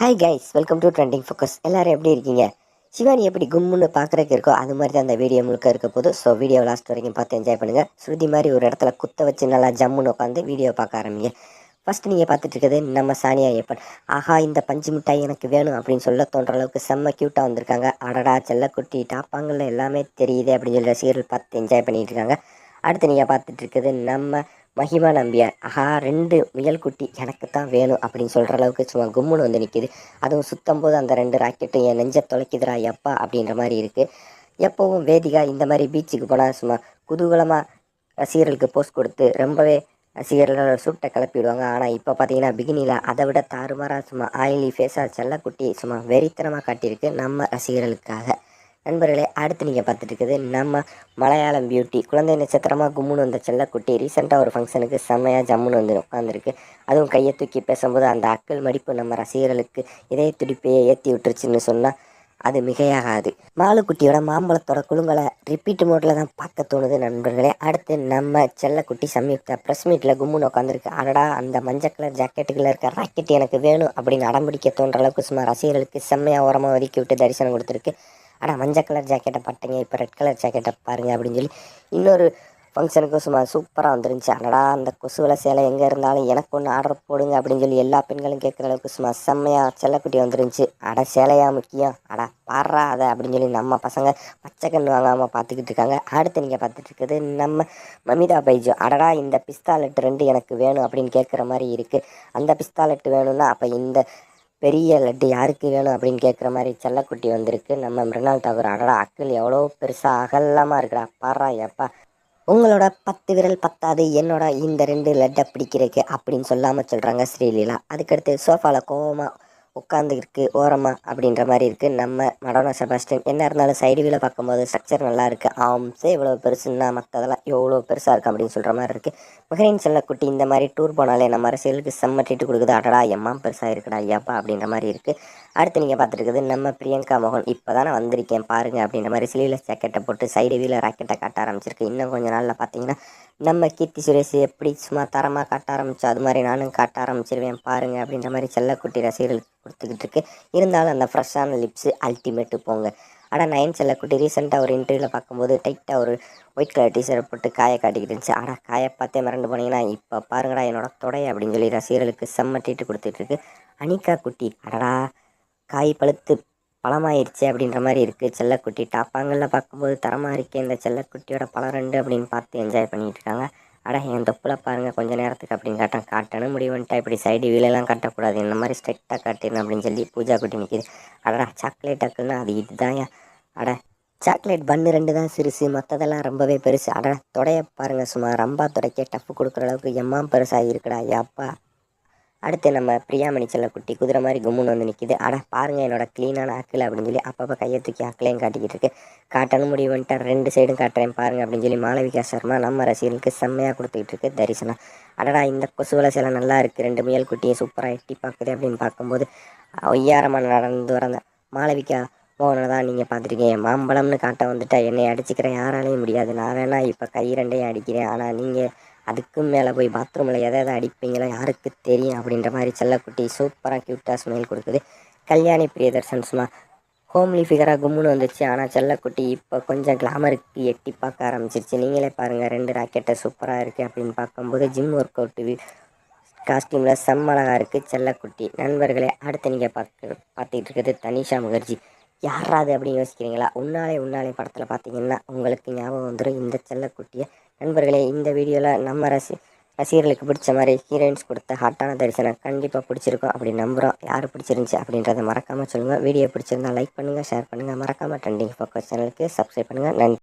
Hi guys welcome to trending focus எல்லோரும் எப்படி இருக்கீங்க? சிவானி எப்படி கும்முன்னு பார்க்குறக்கு இருக்கோ அது மாதிரி தான் அந்த வீடியோ முழுக்க இருக்க போது ஸோ வீடியோ லாஸ்ட் வரைக்கும் பார்த்து என்ஜாய் பண்ணுங்கள் ஸ்ருதி மாதிரி ஒரு இடத்துல குத்த வச்சு நல்லா ஜம்முன்னு உட்காந்து வீடியோ பார்க்க ஆரம்பிங்க. ஃபஸ்ட்டு நீங்கள் பார்த்துட்டு இருக்கிறது நம்ம சானியா ஐயப்பன். ஆஹா இந்த பஞ்சு மிட்டாய் எனக்கு வேணும் அப்படின்னு சொல்ல தோன்ற அளவுக்கு செம்ம க்யூட்டாக வந்திருக்காங்க. அடடா செல்லக்குட்டி டாப்பாங்கல்ல எல்லாமே தெரியுது அப்படின்னு சொல்லி ரசிகர்கள் பார்த்து என்ஜாய் பண்ணிகிட்டு இருக்காங்க. அடுத்து நீங்கள் பார்த்துட்டு இருக்குது நம்ம மகிமா நம்பியார் ஆஹா ரெண்டு முயல் குட்டி எனக்கு தான் வேணும் அப்படின்னு சொல்கிற அளவுக்கு சும்மா கும்முன்னு வந்து நிற்கிது அதுவும் சுத்தம் போது அந்த ரெண்டு ராக்கெட்டும் என் நெஞ்ச தொலைக்குதுரா எப்பா அப்படின்ற மாதிரி இருக்குது எப்போவும் வேதிகா இந்த மாதிரி பீச்சுக்கு போனால் சும்மா குதூகலமாக ரசிகர்களுக்கு போஸ்ட் கொடுத்து ரொம்பவே ரசிகர்களோட சூட்டை கிளப்பிடுவாங்க. ஆனால் இப்போ பார்த்தீங்கன்னா பிகினியில் அதை விட தாறுமாறாக சும்மா ஆயிலி ஃபேஸாக செல்லக்குட்டி சும்மா வெறித்தனமாக காட்டியிருக்கு நம்ம ரசிகர்களுக்காக. நண்பர்களே அடுத்து நீங்கள் பார்த்துட்டு இருக்குது நம்ம மலையாளம் பியூட்டி குழந்தை நட்சத்திரமாக கும்முன்னு வந்த செல்லக்குட்டி ரீசெண்டாக ஒரு ஃபங்க்ஷனுக்கு செம்மையாக ஜம்முன்னு வந்து உட்காந்துருக்கு அதுவும் கையை தூக்கி பேசும்போது அந்த அக்கல் மடிப்பு நம்ம ரசிகர்களுக்கு இதய துடிப்பையே ஏற்றி விட்டுருச்சுன்னு சொன்னால் அது மிகையாகாது. மாலுக்குட்டியோட மாம்பழத்தோட குழுங்களை ரிப்பீட் மோட்டில் தான் பார்க்க தோணுது நண்பர்களே. அடுத்து நம்ம செல்லக்குட்டி சம்யுக்தா ப்ரெஸ் மீட்டில் கும்முன்னு உட்காந்துருக்கு அடடா அந்த மஞ்சள் கலர் ஜாக்கெட்டுக்குள்ள இருக்க ராக்கெட் எனக்கு வேணும் அப்படின்னு அடம்பிடிக்க தோன்ற அளவுக்கு சும்மா ரசிகர்களுக்கு செம்மையாக ஓரமாக ஒதுக்கி விட்டு தரிசனம் கொடுத்துருக்கு. ஆனால் மஞ்சள் கலர் ஜாக்கெட்டை பட்டீங்க இப்போ ரெட் கலர் ஜாக்கெட்டை பாருங்கள் அப்படின்னு சொல்லி இன்னொரு ஃபங்க்ஷனுக்கும் சும்மா சூப்பராக வந்துருந்துச்சு. அடடா அந்த கொசுவில் சேலை எங்கே இருந்தாலும் எனக்கு ஒன்று ஆர்டர் போடுங்க அப்படின்னு சொல்லி எல்லா பெண்களும் கேட்குற அளவுக்கு சும்மா செம்மையாக செல்லக்குட்டி வந்துருந்துச்சு. அட சேலையா முக்கியம். அடா பாடுறா அதை அப்படின்னு சொல்லி நம்ம பசங்க பச்சை கண்ணு வாங்காமல் பார்த்துக்கிட்டு இருக்காங்க. அடுத்து நீங்கள் பார்த்துட்டு இருக்குது நம்ம மமிதா பைஜு. அடடா இந்த பிஸ்தாலெட் ரெண்டு எனக்கு வேணும் அப்படின்னு கேட்குற மாதிரி இருக்குது அந்த பிஸ்தாலெட்டு வேணும்னா அப்போ இந்த பெரிய லட்டு யாருக்கு வேணும் அப்படின்னு கேட்குற மாதிரி செல்லக்குட்டி வந்திருக்கு. நம்ம மிருனால் தாகூர் அடடா அக்கள் எவ்வளோ பெருசாக அகலமாக இருக்கிறா பாரா எப்பா உங்களோட பத்து விரல் பத்தாது என்னோட இந்த ரெண்டு லட்டை பிடிக்கிறதுக்கு அப்படின்னு சொல்லாமல் சொல்கிறாங்க ஸ்ரீலீலா. அதுக்கடுத்து சோஃபாவில் கோவமாக உட்காந்துருக்கு ஓரமாக அப்படின்ற மாதிரி இருக்குது நம்ம மடோனா செபாஸ்டின் என்ன இருந்தாலும் சைடு வீல பார்க்கும்போது ஸ்ட்ரக்சர் நல்லா இருக்குது ஆம்ஸே இவ்வளோ பெருசுன்னா மற்றதெல்லாம் எவ்வளோ பெருசாக இருக்குது அப்படின்னு சொல்கிற மாதிரி இருக்குது மகரின் செல்லக்குட்டி இந்த மாதிரி டூர் போனாலே நம்ம அரசியலுக்கு செம்ம ட்ரீட்டு கொடுக்குது. அடடா எம்மா பெருசாக இருக்குடா ஐயாப்பா அப்படின்ற மாதிரி இருக்குது அடுத்து நீங்கள் பார்த்துருக்குது நம்ம பிரியங்கா மோகன். இப்போ தானே வந்திருக்கேன் பாருங்கள் அப்படின்ற மாதிரி சிலியில் ஜாக்கெட்டை போட்டு சைடு வீல ராக்கெட்டை காட்ட ஆரம்பிச்சிருக்கு. இன்னும் கொஞ்சம் நாளில் பார்த்தீங்கன்னா நம்ம கீர்த்தி சுரேஷ் எப்படி சும்மா தரமாக காட்ட ஆரம்பிச்சோ அது மாதிரி நானும் காட்ட ஆரம்பிச்சிருவேன். பாருங்கள் அப்படின்ற மாதிரி செல்லக்குட்டி ரசிகர்களுக்கு கொடுத்துக்கிட்டு இருக்கு. இருந்தாலும் அந்த ஃப்ரெஷ்ஷான லிப்ஸு அல்டிமேட்டு போங்க. ஆனால் நயன் செல்லக்குட்டி ரீசெண்டாக ஒரு இன்டர்வியூவில் பார்க்கும்போது டைட்டாக ஒரு ஒயிட் கலர் டிஷர்ட் போட்டு காயை காட்டிக்கிட்டு இருந்துச்சு. ஆனால் காயை பார்த்தே மறந்து போனீங்கன்னா இப்போ பாருங்கடா என்னோட தொடை அப்படின்னு சொல்லி ரசிகர்களுக்கு செம்ம ட்ரீட்டு கொடுத்துட்ருக்கு அனிகா குட்டி அடடா காய் பழுத்து பழமாயிருச்சு அப்படின்ற மாதிரி இருக்குது செல்லக்குட்டி டாப்பாங்களில் பார்க்கும்போது தரமாக இருக்கே இந்த செல்லக்குட்டியோட பழம் ரெண்டு அப்படின்னு பார்த்து என்ஜாய் பண்ணிகிட்டு இருக்காங்க அட என் தொப்புல பாருங்கள் கொஞ்சம் நேரத்துக்கு அப்படின்னு காட்டேன் காட்டணும் முடிவுன்ட்டா இப்படி சைடு வீலெல்லாம் காட்டக்கூடாது இந்த மாதிரி ஸ்ட்ரெக்டாக காட்டிடணும் அப்படின்னு சொல்லி பூஜா குட்டி நிற்கிது அடடா சாக்லேட் அக்குன்னா அது இதுதான் அட சாக்லேட் பன்னு ரெண்டு தான் சிறுசு மற்றதெல்லாம் ரொம்பவே பெருசு. அட தொடைய பாருங்கள் சும்மா ரொம்ப தொடைக்க டஃப் கொடுக்குற அளவுக்கு எம்மா பெருசாக இருக்குடா அப்பா அடுத்து நம்ம பிரியாமணி செல்லக்குட்டி குதிரை மாதிரி கும்முன்னு வந்து நிற்கிது அட பாருங்கள் என்னோட க்ளீனான ஆக்கில் அப்படின்னு சொல்லி அப்பப்போ கையை தூக்கி ஆக்கிலையும் காட்டிக்கிட்டு இருக்கு. காட்டணும் முடிவு வந்துட்டு ரெண்டு சைடும் காட்டுறேன் பாருங்கள் அப்படின்னு சொல்லி மாளவிகா சர்மா நம்ம ரசிகர்களுக்கு செம்மையாக கொடுத்துக்கிட்டு இருக்கு தரிசனம். அடடா இந்த கொசுவலை சில நல்லா இருக்குது ரெண்டு முயல் குட்டியை சூப்பராக எட்டி பார்க்குது அப்படின்னு பார்க்கும்போது ஒய்யாரமாக நடந்து வரந்த மாளவிகா மோகனை தான் நீங்கள் பார்த்துருக்கீங்க. மாம்பழம்னு காட்ட வந்துட்டா என்னை அடிச்சுக்கிற யாராலையும் முடியாது. நான் வேணா இப்போ கை ரெண்டையும் அடிக்கிறேன். ஆனால் நீங்கள் அதுக்கும் மேலே போய் பாத்ரூமில் எதை எதை அடிப்பீங்களோ யாருக்கு தெரியும் அப்படின்ற மாதிரி செல்லக்குட்டி சூப்பராக க்யூட்டாக ஸ்மைல் கொடுக்குது. கல்யாணி பிரியதர்சன் சும்மா ஹோம்லி ஃபிகராக கும்முன்னு வந்துச்சு. ஆனால் செல்லக்குட்டி இப்போ கொஞ்சம் கிளாமருக்கு எட்டி பார்க்க ஆரம்பிச்சிருச்சு. நீங்களே பாருங்கள் ரெண்டு ராக்கெட்டை சூப்பராக இருக்குது அப்படின்னு பார்க்கும்போது ஜிம் ஒர்க் அவுட்டு காஸ்டியூமில் செம்மழகாக இருக்குது செல்லக்குட்டி. நண்பர்களே அடுத்து நீங்கள் பார்க்க பார்த்துக்கிட்டு இருக்கிறது தனிஷா முகர்ஜி. யாராவது அப்படின்னு யோசிக்கிறீங்களா? உன்னாலே உன்னாலே படத்தில் பார்த்தீங்கன்னா உங்களுக்கு ஞாபகம் வந்துடும் இந்த செல்லக்குட்டியை நண்பர்களே இந்த வீடியோவில் நம்ம ரசி ரசிகர்களுக்கு பிடிச்ச மாதிரி ஹீரோயின்ஸ் கொடுத்த ஹாட்டான தரிசனம் கண்டிப்பாக பிடிச்சிருக்கோம் அப்படி நம்புகிறோம் யார் பிடிச்சிருந்துச்சி அப்படின்றத மறக்காமல் சொல்லுங்கள் வீடியோ பிடிச்சிருந்தா லைக் பண்ணுங்கள் ஷேர் பண்ணுங்கள் மறக்காமல் ட்ரெண்டிங் ஃபோக்கஸ் சேனலுக்கு சப்ஸ்கிரைப் பண்ணுங்கள் நன்றி.